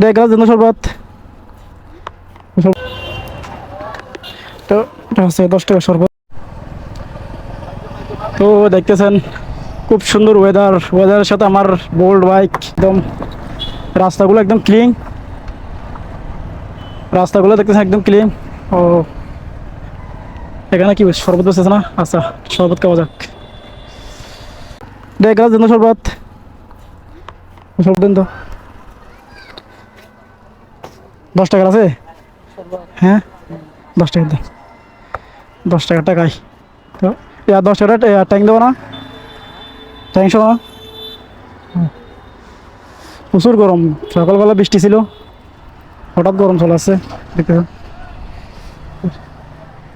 দেখ গ্লাস দিন শরবত। তো এটা হচ্ছে দশ টাকা শরবত। তো দেখতেছেন, খুব সুন্দর ওয়েদার ওয়েদারের সাথে আমার বোল্ড বাইক একদম রাস্তাগুলো একদম ক্লিন রাস্তাগুলো দেখতেছেন একদম ক্লিন ও, এখানে কি শরবত বসেছে না? আচ্ছা শরবত খাওয়া যাক। দেখ দিন তো শরবত। শরবত তো। দশ টাকার আছে? হ্যাঁ? দশ টাকা দেন দশ টাকা টাকাই। তো ইয়া দশ টাকা ট্যাঙ্ক দেবো না? ট্যাঙ্ক শোনো না প্রচুর গরম। সকালবেলা বৃষ্টি ছিল। হঠাৎ গরম চলে আসছে। দেখতে।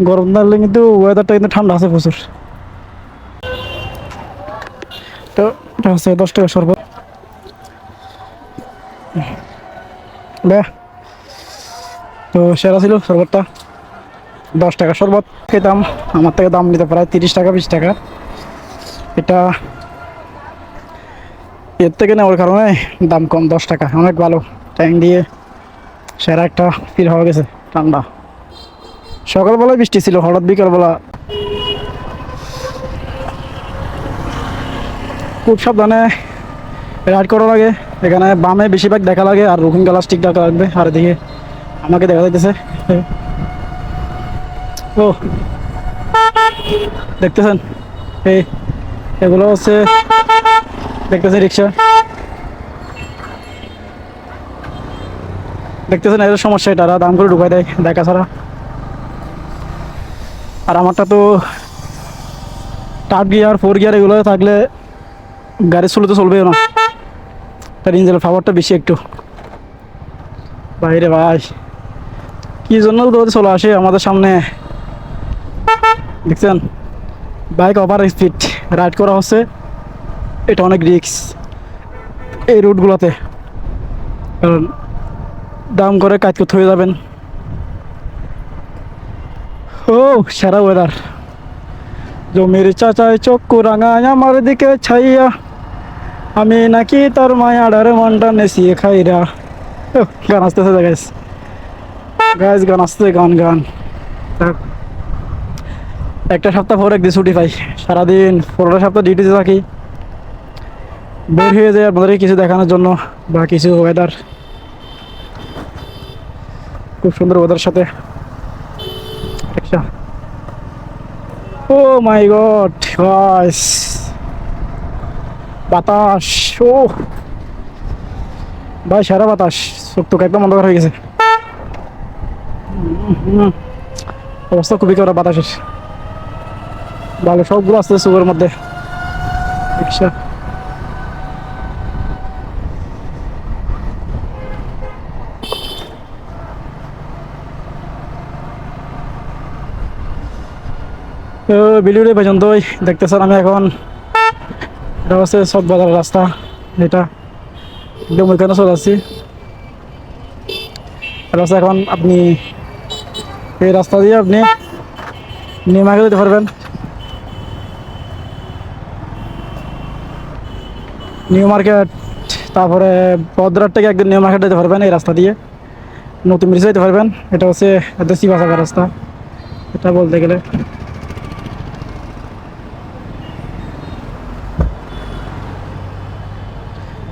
গরম থাকলে কিন্তু ওয়েদারটা কিন্তু ঠান্ডা আছে প্রচুর। তো, এটা হচ্ছে দশ টাকা শরবত। বে তো সেরা ছিল শরবতটা। দশ টাকা শরবত খেতাম। আমার থেকে দাম নিতে প্রায় তিরিশ টাকা, বিশ টাকা। এটা এর থেকে নেওয়ার কারণে দাম কম, দশ টাকা। অনেক ভালো। ট্যাং দিয়ে সেরা একটা ফিল হওয়া গেছে ঠান্ডা। সকালবেলায় বৃষ্টি ছিল, হঠাৎ বিকালবেলা খুব সাবধানে রাইড করা লাগে এখানে বামে বেশিরভাগ দেখা লাগে আর রুকিং গ্লাস ঠিক দেখা লাগবে, আর এদিকে আমাকে দেখা যাইতেছে। ও। দেখতেছেন? এই, এগুলো হচ্ছে, দেখতেছেন রিক্সা? দেখতেছেন এদের সমস্যা এটা দাম করে ঢুকাই দেয়, দেখা ছাড়া। আর আমারটা তো টাপ গিয়ার ফোর গিয়ার এগুলো থাকলে গাড়ি চলে স্লোতে চলবেও না। তার ইঞ্জিনের পাওয়ারটা বেশি একটু। বাইরে ভাই। কি জন্য চলে আসে আমাদের সামনে? দেখছেন? বাইক ওভার স্পিড রাইড করা হচ্ছে। এটা অনেক রিক্স এই রুটগুলোতে কারণ দাম করে কাজ করতে হয়ে যাবেন। ও, সেরা ওয়েদার জমির চাচায় চক্ষু রাঙায় আমার দিকে ছাইয়া। আমি নাকি তার মায়াডার মনটা নেছিয়ে খাইরা। গান আসতেছে গাইস গাইস গান আসতে গান গান। একটা সপ্তাহ পর একদিন ছুটি পাই। সারাদিন পনেরো সপ্তাহ ডিউটিতে থাকি। বের হয়ে যায় আপনাদেরকে কিছু দেখানোর জন্য বা কিছু ওয়েদার খুব সুন্দর ওয়েদার সাথে। ও মাই গড গাইস বাতাস ও ভাই, সারা বাতাস। চোখ তোকে একদম অন্ধকার হয়ে গেছে। অবস্থা খুবই খারাপ, বাতাসের। ভালো সবগুলো আসতে সুগের মধ্যে। রিক্সা। তো বিলিউড়ি পর্যন্তই। দেখতেছেন আমি এখন। এটা হচ্ছে সব বাজারের রাস্তা, এটা। একদম ওইখানে চলে আসছি হচ্ছে এখন আপনি এই রাস্তা দিয়ে আপনি নিমাকে যেতে পারবেন। নিউ মার্কেট, তারপরে বদ্রার থেকে একদিন নিউ মার্কেট যেতে পারবেন এই রাস্তা দিয়ে। নতুন ব্রিজ যেতে পারবেন, এটা হচ্ছে দেশি বাজার রাস্তা, এটা বলতে গেলে।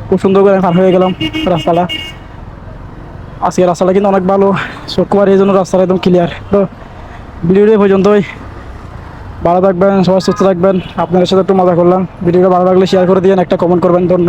খুব সুন্দর করে পার হয়ে গেলাম রাস্তাটা। আজকে রাস্তাটা কিন্তু অনেক ভালো। শুক্রবার এই জন্য রাস্তাটা একদম ক্লিয়ার তো, ভিডিওটা পর্যন্তই। ভালো থাকবেন, সবাই সুস্থ থাকবেন। আপনাদের সাথে একটু মজা করলাম। ভিডিওটা ভালো লাগলে শেয়ার করে দিন একটা কমেন্ট করবেন। ধন্যবাদ।